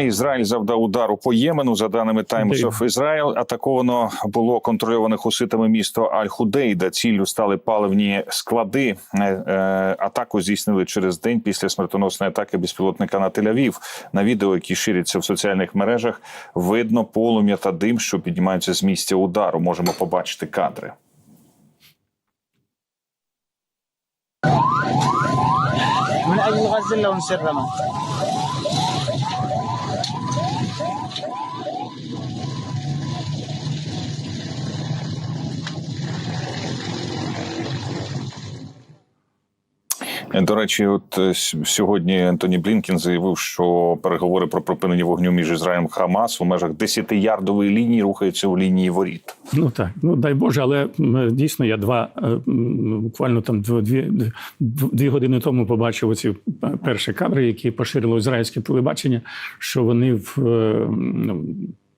Ізраїль завдав удару по Ємену. За даними Times Дивно. of Israel, атаковано було контрольоване хуситами місто Аль-Худейда. Ціллю стали паливні склади. Е, е, Атаку здійснили через день після смертоносної атаки безпілотника на Тель-Авів. На відео, які ширяться в соціальних мережах, видно полум'я та дим, що піднімаються з місця удару. Можемо побачити кадри. من اجل غزه لو انسرمت До речі, от е, сьогодні Ентоні Блінкін заявив, що переговори про припинення вогню між Ізраїлем і Хамас у межах 10-ярдової лінії рухаються у лінії воріт. Ну так, ну дай Боже, але дійсно я два е, буквально там дв- дві, дві години тому побачив оці перші кадри, які поширило ізраїльське телебачення, що вони в е, ну,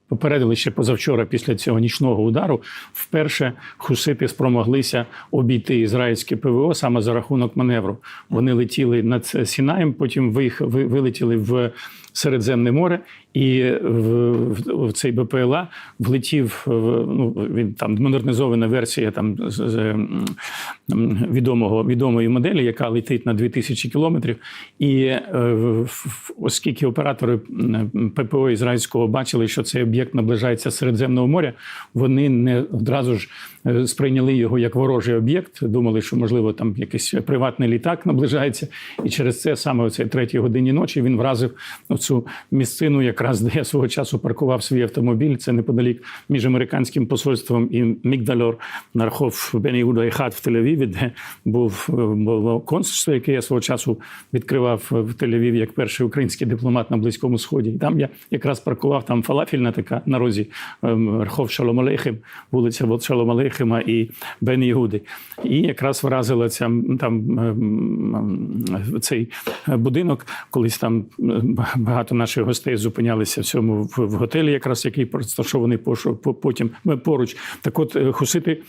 попередили ще позавчора після цього нічного удару. Вперше хусити спромоглися обійти ізраїльське ПВО саме за рахунок маневру. Вони летіли над Сінаєм, потім вилетіли в Середземне море, і в, в, в цей БПЛА влетів ну, він там модернізована версія там з, з відомого відомої моделі, яка летить на 2000 кілометрів. І е, оскільки оператори ППО ізраїльського бачили, що цей об'єкт наближається з Середземного моря, вони не одразу ж е, сприйняли його як ворожий об'єкт. Думали, що можливо там якийсь приватний літак наближається, і через це саме о цій третій годині ночі він вразив цю місцину, якраз де я свого часу паркував свій автомобіль. Це неподалік між американським посольством і Мігдальор на рахов Бен Іуда і Хат в Тель-Авіві, де був було консульство, яке я свого часу відкривав в Тель-Авіві як перший український дипломат на Близькому Сході. І там я якраз паркував там фалафельна така на розі ем, рахов Шалом Алейхем, вулиця от Шалом і Бен Ігуди. І якраз вразила ця там ем, ем, цей будинок. Колись там багато наших гостей зупинялися в цьому в, готелі, якраз який розташований потім поруч. Так от е, хусити.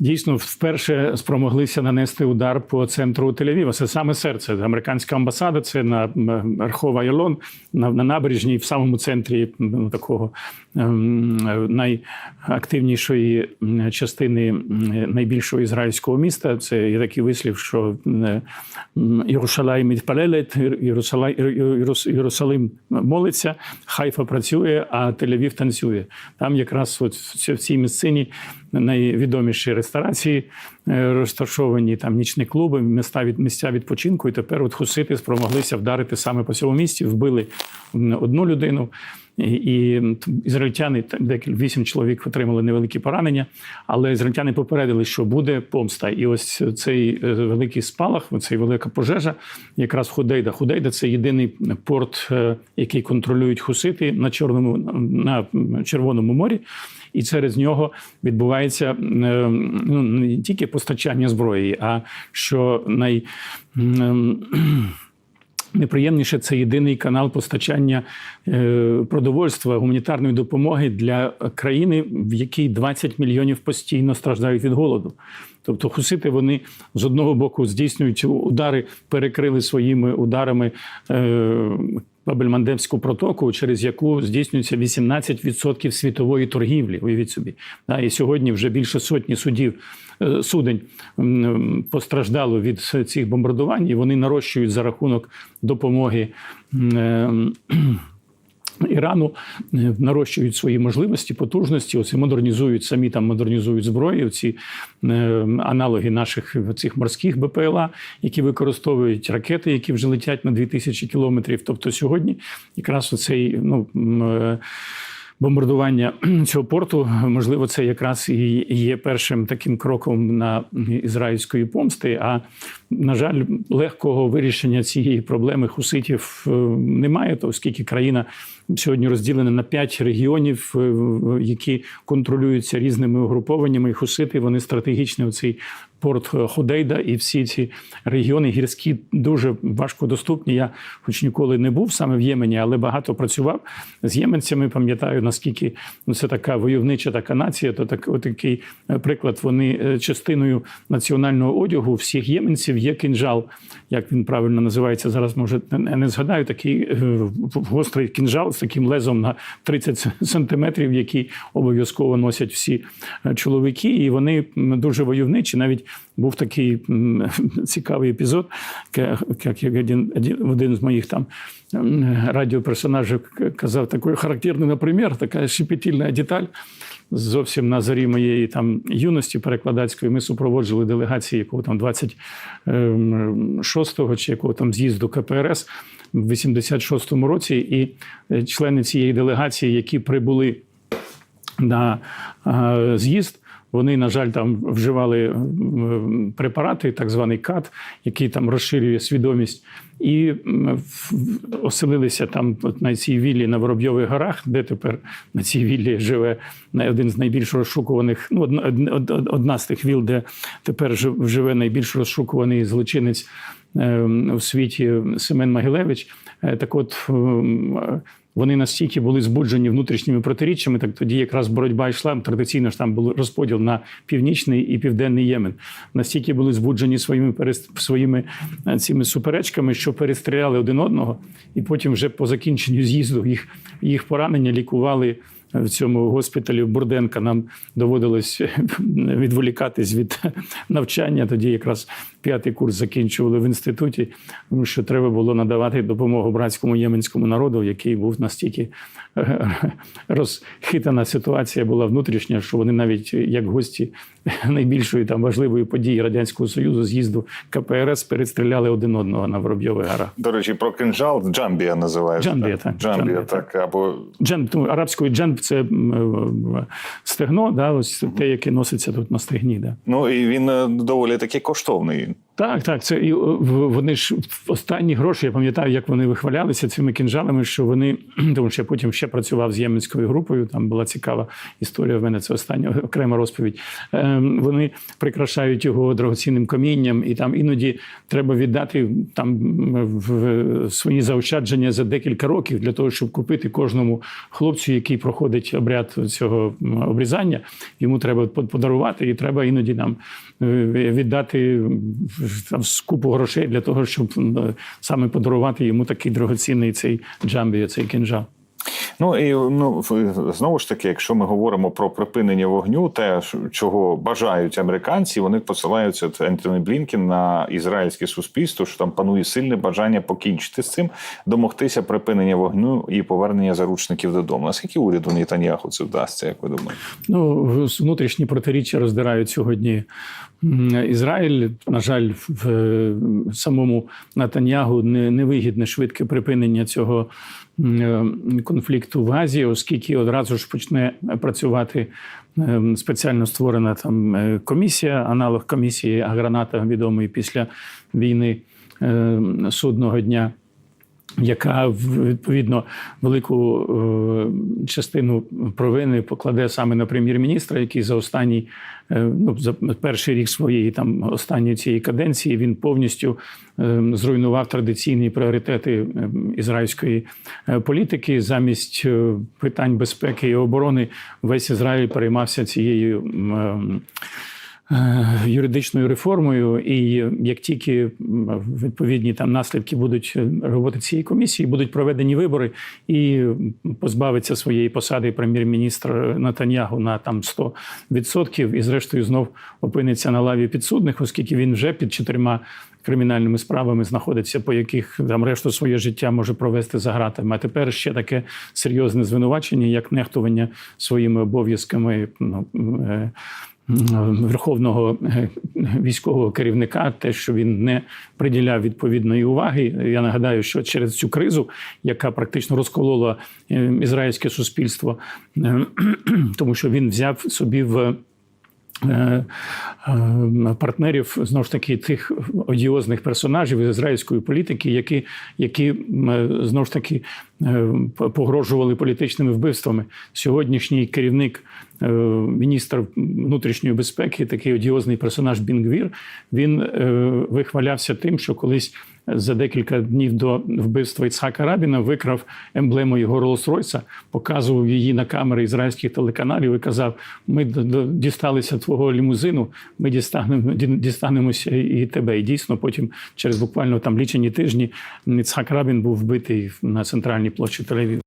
Дійсно, вперше спромоглися нанести удар по центру Тель-Авіва. Це саме серце. Американська амбасада. Це на м, Верхова Ялон, на, на набережній, в самому центрі такого ем, найактивнішої частини найбільшого ізраїльського міста. Це є такий вислів, що е, м, відпалелет, Єрусалим молиться, Хайфа працює, а Тель-Авів танцює. Там якраз от в цій місцині найвідоміші ресторації е, розташовані, там нічні клуби, міста від місця відпочинку. І тепер от хусити спромоглися вдарити саме по цьому місці, вбили одну людину. І, ізраїльтяни декілька вісім чоловік отримали невеликі поранення, але ізраїльтяни попередили, що буде помста. І ось цей е, великий спалах, цей велика пожежа, якраз Худейда. Худейда це єдиний порт, е, який контролюють хусити на чорному на Червоному морі. І через нього відбувається е, ну, не тільки постачання зброї, а що най. Неприємніше це єдиний канал постачання е, продовольства, гуманітарної допомоги для країни, в якій 20 мільйонів постійно страждають від голоду. Тобто хусити вони з одного боку здійснюють удари, перекрили своїми ударами е, протоку, через яку здійснюється 18% світової торгівлі. Уявіть собі. І сьогодні вже більше сотні судів е, судень постраждало від цих бомбардувань, і вони нарощують за рахунок допомоги. Е, Ірану е, нарощують свої можливості, потужності. оці модернізують самі там модернізують зброю. Ці е, аналоги наших цих морських БПЛА, які використовують ракети, які вже летять на 2000 кілометрів. Тобто сьогодні якраз оцей ну. Бомбардування цього порту, можливо, це якраз і є першим таким кроком на ізраїльської помсти. А на жаль, легкого вирішення цієї проблеми хуситів е, немає, то оскільки країна сьогодні розділена на п'ять регіонів, е, які контролюються різними угрупованнями. І хусити вони стратегічний оцей порт Ходейда і всі ці регіони гірські дуже важко доступні. Я хоч ніколи не був саме в Ємені, але багато працював з єменцями. Пам'ятаю, наскільки ну, це така войовнича така нація, то так, отакий е, приклад. Вони е, частиною національного одягу всіх єменців є кінжал, як він правильно називається зараз. Може не згадаю такий е, гострий кінжал з таким лезом на 30 сантиметрів, який обов'язково носять всі е, чоловіки, і вони дуже войовничі. Навіть був такий цікавий епізод, як один, один, з моїх там радіоперсонажів казав такий характерний, наприклад, така шепетільна деталь. Зовсім на зарі моєї там юності перекладацької ми супроводжували делегації якого там 26-го чи якого там з'їзду КПРС в 86-му році, і е, члени цієї делегації, які прибули на е, з'їзд. Вони, на жаль, там вживали препарати, так званий кат, який там розширює свідомість, і в- в- оселилися там от на цій віллі на Воробйових горах, де тепер на цій віллі живе один з найбільш розшукуваних, ну одна, од- од- одна з тих віл, де тепер жив- живе найбільш розшукуваний злочинець е, у світі Семен Могилевич. Е, Так от вони настільки були збуджені внутрішніми протиріччями, так тоді якраз боротьба йшла. Традиційно ж там був розподіл на північний і південний Ємен. Настільки були збуджені своїми своїми е, цими суперечками, що перестріляли один одного, і потім, вже по закінченню з'їзду, їх, їх поранення лікували. В цьому госпіталі в Бурденка нам доводилось відволікатись від навчання. Тоді якраз п'ятий курс закінчували в інституті, тому що треба було надавати допомогу братському єменському народу, який був настільки розхитана ситуація була внутрішня, що вони навіть як гості найбільшої там важливої події радянського союзу з'їзду КПРС перестріляли один одного на Воробйових горах. До речі, про кинжал Джамбія називається. Джамбія, так. Джамбія, Джамбія, так. Або Джемб, тому арабською джемб це е, стегно, да, ось те, яке носиться тут на стегні. Да. ну і він е, доволі таки коштовний. Так, так. Це і в- вони ж останні гроші. Я пам'ятаю, як вони вихвалялися цими кінжалами, що вони, тому що я потім ще працював з єменською групою. Там була цікава історія. В мене це остання окрема розповідь. Ем, Вони прикрашають його дорогоцінним камінням, і там іноді треба віддати там в свої заощадження за декілька років для того, щоб купити кожному хлопцю, який проходить обряд цього обрізання. Йому треба подарувати, і треба іноді нам е, віддати там скупу грошей для того, щоб саме подарувати йому такий дорогоцінний цей джамбі, цей кінжал. Ну і ну знову ж таки, якщо ми говоримо про припинення вогню, те, чого бажають американці, вони посилаються Ентоні Блінкен на ізраїльське суспільство, що там панує сильне бажання покінчити з цим, домогтися припинення вогню і повернення заручників додому. Наскільки уряду Нетаньяху це вдасться, як ви думаєте? Ну, внутрішні протиріччя роздирають сьогодні Ізраїль. На жаль, в самому Натаньягу не- невигідне швидке припинення цього конфлікту в Азії, оскільки одразу ж почне працювати е, спеціально створена там е, комісія, аналог комісії Аграната, відомої після війни е, судного дня яка відповідно велику е, частину провини покладе саме на прем'єр-міністра, який за останній е, ну за перший рік своєї там останньої цієї каденції він повністю е, зруйнував традиційні пріоритети ізраїльської політики. Замість питань безпеки і оборони весь Ізраїль переймався цією. Е, юридичною реформою, і як тільки відповідні там наслідки будуть е, роботи цієї комісії, будуть проведені вибори і позбавиться своєї посади прем'єр-міністр Натаньягу на там 100%, і зрештою знов опиниться на лаві підсудних, оскільки він вже під чотирма. Кримінальними справами знаходиться, по яких там решту своє життя може провести за гратами. А тепер ще таке серйозне звинувачення, як нехтування своїми обов'язками ну, е, верховного е, військового керівника, те, що він не приділяв відповідної уваги. Я нагадаю, що через цю кризу, яка практично розколола е, ізраїльське суспільство, е, тому що він взяв собі в партнерів знову ж таки тих одіозних персонажів із ізраїльської політики, які, які знову ж таки погрожували політичними вбивствами. Сьогоднішній керівник. е, Міністр внутрішньої безпеки, такий одіозний персонаж Бінгвір, він е, вихвалявся тим, що колись за декілька днів до вбивства Іцхака Рабіна викрав емблему його Роллс-Ройса, показував її на камери ізраїльських телеканалів і казав: Ми дісталися твого лімузину, ми дістанемо дістанемося і тебе. І дійсно, потім, через буквально там лічені тижні, Іцхак Рабін був вбитий на центральній площі Тель-Авіву.